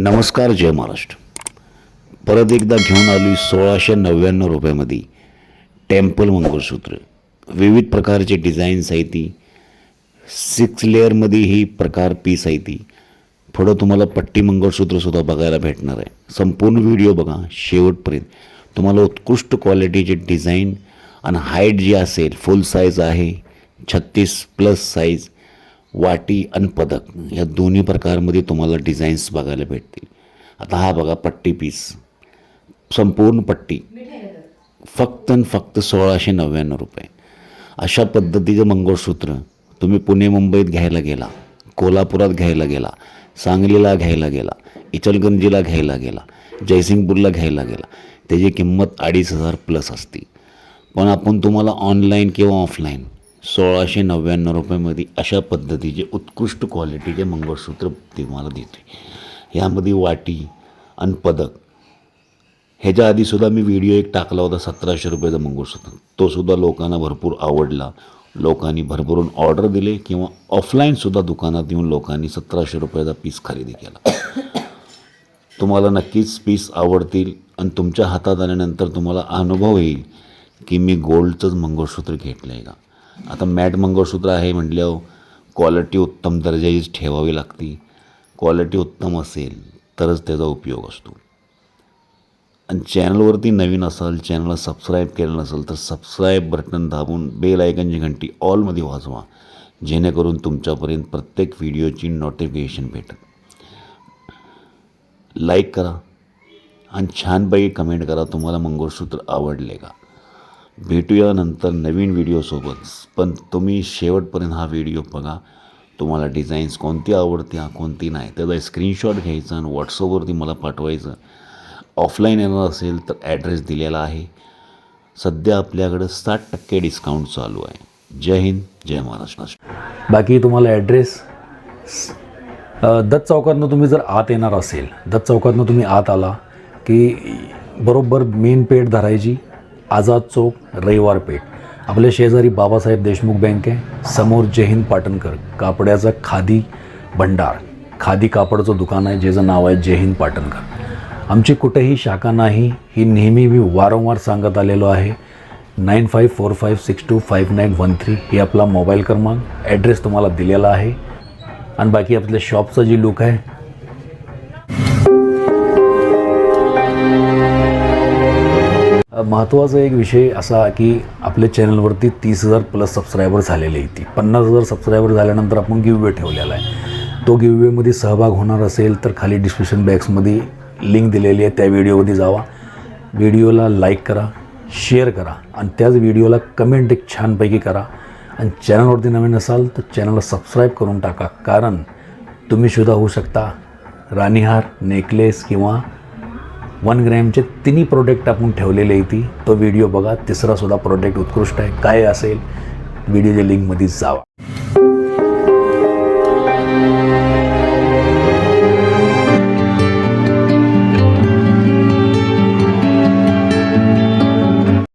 नमस्कार जय महाराष्ट्र. परत एकदा घेऊन आली सोळाशे नव्याण्णव रुपयामध्ये टेम्पल मंगळसूत्र. विविध प्रकारचे डिझाईन्स आहे ती. सिक्स लेअरमध्ये ही प्रकार पीस आहे ती. पुढं तुम्हाला पट्टी मंगळसूत्रसुद्धा बघायला भेटणार आहे. संपूर्ण व्हिडिओ बघा शेवटपर्यंत. तुम्हाला उत्कृष्ट क्वालिटीचे डिझाईन आणि हाईट जी असेल फुल साईज आहे छत्तीस प्लस साईज वाटी आणि पदक या दोन्ही प्रकारमध्ये तुम्हाला डिझाईन्स बघायला भेटतील. आता हा बघा पट्टी पीस संपूर्ण पट्टी. फक्त आणि फक्त सोळाशे नव्याण्णव रुपये. अशा पद्धतीचं मंगळसूत्र तुम्ही पुणे मुंबईत घ्यायला गेला कोल्हापुरात घ्यायला गेला सांगलीला घ्यायला गेला इचलगंजीला घ्यायला गेला जयसिंगपूरला घ्यायला गेला त्याची किंमत अडीच हजार प्लस असते. पण आपण तुम्हाला ऑनलाईन किंवा ऑफलाईन सोळाशे नव्याण्णव रुपयामध्ये अशा पद्धतीचे उत्कृष्ट क्वालिटीचे मंगळसूत्र तुम्हाला देते ह्यामध्ये वाटी आणि पदक. ह्याच्या आधीसुद्धा मी व्हिडिओ एक टाकला होता सतराशे रुपयाचा मंगळसूत्र. तोसुद्धा लोकांना भरपूर आवडला. लोकांनी भरभरून ऑर्डर दिले किंवा ऑफलाईनसुद्धा दुकानात येऊन लोकांनी सतराशे रुपयाचा पीस खरेदी केला. तुम्हाला नक्कीच पीस आवडतील आणि तुमच्या हातात आल्यानंतर तुम्हाला अनुभव येईल की मी गोल्डचंच मंगळसूत्र घेतलं आहे का. आता मॅट मंगळसूत्र आहे म्हटल्यावर क्वालिटी उत्तम दर्जाचीच ठेवावी लागते. क्वालिटी उत्तम असेल तरच त्याचा उपयोग असतो. आणि चॅनलवरती नवीन असाल चॅनलला सबस्क्राईब केलं नसेल तर सबस्क्राईब बटन दाबून बेल आयकनची घंटी ऑलमध्ये वाजवा. जेणेकरून तुमच्यापर्यंत प्रत्येक व्हिडिओची नोटिफिकेशन भेटेल. लाईक करा आणि छानपैकी कमेंट करा तुम्हाला मंगळसूत्र आवडले का? भेटूया नंतर नवीन व्हिडिओसोबत पण तुम्ही शेवटपर्यंत हा व्हिडिओ बघा. तुम्हाला डिझाईन्स कोणती आवडत्या कोणती नाही. त्याचा स्क्रीनशॉट घ्यायचा आणि व्हॉट्सअपवरती मला पाठवायचं. ऑफलाईन येणार असेल तर ॲड्रेस दिलेला आहे. सध्या आपल्याकडं साठ टक्के डिस्काउंट चालू आहे. जय हिंद जय महाराष्ट्र. बाकी तुम्हाला ॲड्रेस दत्त चौकातनं तुम्ही जर आत येणार असेल दत्त चौकातनं तुम्ही आत आला की बरोबर मेन पेठ धरायची आझाद चौक रविवार पेठ. आपल्या शेजारी बाबासाहेब देशमुख बँक आहे. समोर जयहिंद पाटणकर. कापड्याचा खादी भंडार. खादी कापडचं दुकान आहे ज्याचं नाव आहे जयहिंद पाटणकर. आमची कुठेही शाखा नाही. ही नेहमी मी वारंवार सांगत आलेलो आहे. Nine five four five six two five nine one three ही आपला मोबाईल क्रमांक ॲड्रेस तुम्हाला दिलेला आहे. आणि बाकी आपल्या शॉपचा जी लुक आहे महत्त्वाचा एक विषय असा की आपल्या चॅनलवरती तीस हजार प्लस सबस्क्रायबर झालेले ती पन्नास हजार सबस्क्रायबर झाल्यानंतर आपण गिववे ठेवलेला आहे. तो गिववेमध्ये सहभाग होणार असेल तर खाली डिस्क्रिप्शन बॅग्समध्ये लिंक दिलेली आहे. त्या व्हिडिओमध्ये जावा. व्हिडिओला लाईक करा शेअर करा आणि त्याच व्हिडिओला कमेंट एक छानपैकी करा. आणि चॅनलवरती नवीन असाल तर चॅनलला सबस्क्राईब करून टाका. कारण तुम्ही सुद्धा होऊ शकता. राणीहार नेकलेस किंवा वन ग्रॅमचे तिन्ही प्रोडक्ट आपण ठेवलेले येते तो. व्हिडिओ बघा तिसरासुद्धा प्रोडक्ट उत्कृष्ट आहे. काय असेल व्हिडिओच्या लिंकमध्ये जावा.